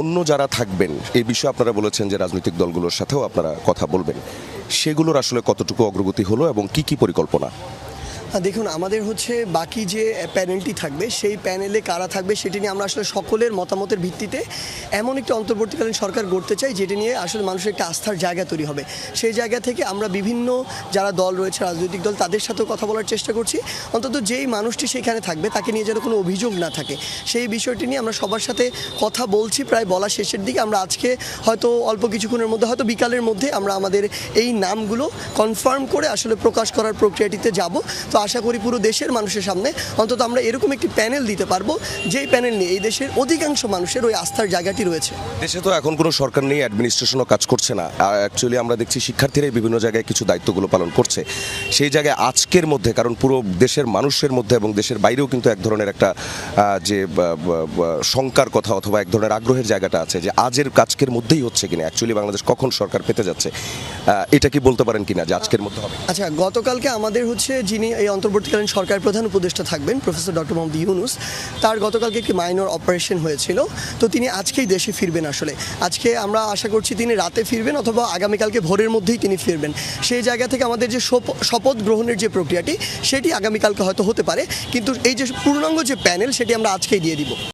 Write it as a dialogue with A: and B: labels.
A: অন্য যারা থাকবেন, এই বিষয়ে আপনারা বলেছেন যে রাজনৈতিক দলগুলোর সাথেও আপনারা কথা বলবেন। সেগুলোর আসলে কতটুকু অগ্রগতি হলো এবং কি কি পরিকল্পনা?
B: দেখুন, আমাদের হচ্ছে বাকি যে প্যানেলটি থাকবে, সেই প্যানেলে কারা থাকবে সেটি নিয়ে আমরা আসলে সকলের মতামতের ভিত্তিতে এমন একটি অন্তর্বর্তীকালীন সরকার গড়তে চাই, যেটি নিয়ে আসলে মানুষের একটা আস্থার জায়গা তৈরি হবে। সেই জায়গা থেকে আমরা বিভিন্ন যারা দল রয়েছে, রাজনৈতিক দল, তাদের সাথেও কথা বলার চেষ্টা করছি। অন্তত যেই মানুষটি সেখানে থাকবে, তাকে নিয়ে যেন কোনো অভিযোগ না থাকে। সেই বিষয়টি নিয়ে আমরা সবার সাথে কথা বলছি, প্রায় বলা শেষের দিকে। আমরা আজকে হয়তো অল্প কিছুক্ষণের মধ্যে, হয়তো বিকালের মধ্যে আমরা আমাদের এই নামগুলো কনফার্ম করে আসলে প্রকাশ করার প্রক্রিয়াটিতে যাব। তো আশা করি পুরো দেশের মানুষের সামনে। অন্তত আমরা এরকম একটি প্যানেল দিতে পারব যেই প্যানেল নিয়ে এই দেশের অধিকাংশ মানুষের ওই আস্থার জায়গাটি রয়েছে।
A: দেশে তো এখন কোনো সরকার নেই অ্যাডমিনিস্ট্রেশনও কাজ করছে না। আর অ্যাকচুয়ালি আমরা দেখছি শিক্ষার্থীরাই বিভিন্ন জায়গায় কিছু দায়িত্বগুলো পালন করছে। সেই জায়গায় আজকের মধ্যে কারণ পুরো দেশের মানুষের মধ্যে এবং দেশের বাইরেও কিন্তু এক ধরনের একটা যে শঙ্কার কথা অথবা এক ধরনের আগ্রহের জায়গাটা আছে যে আজের কাজকের মধ্যেই হচ্ছে কিনা। অ্যাকচুয়ালি বাংলাদেশ কখন সরকার পেতে যাচ্ছে এটা কি বলতে পারেন কিনা যে আজকের মধ্যে হবে?
B: আচ্ছা গতকালকে আমাদের হচ্ছে যিনি এই অন্তর্বর্তীকালীন সরকার প্রধান উপদেষ্টা থাকবেন প্রফেসর ডক্টর মোহাম্মদ ইউনুস। তার গতকালকে একটি মাইনর অপারেশন হয়েছিল। তো তিনি আজকেই দেশে ফিরবেন আসলে। আজকে আমরা আশা করছি তিনি রাতে ফিরবেন অথবা আগামীকালকে ভোরের মধ্যেই তিনি ফিরবেন। সেই জায়গা থেকে আমাদের যে শপ- শপথ গ্রহণের যে প্রক্রিয়াটি, সেটি আগামীকালকে হয়তো হতে পারে। কিন্তু এই যে পূর্ণাঙ্গ যে প্যানেল, সেটি আমরা আজকেই দিয়ে দিব।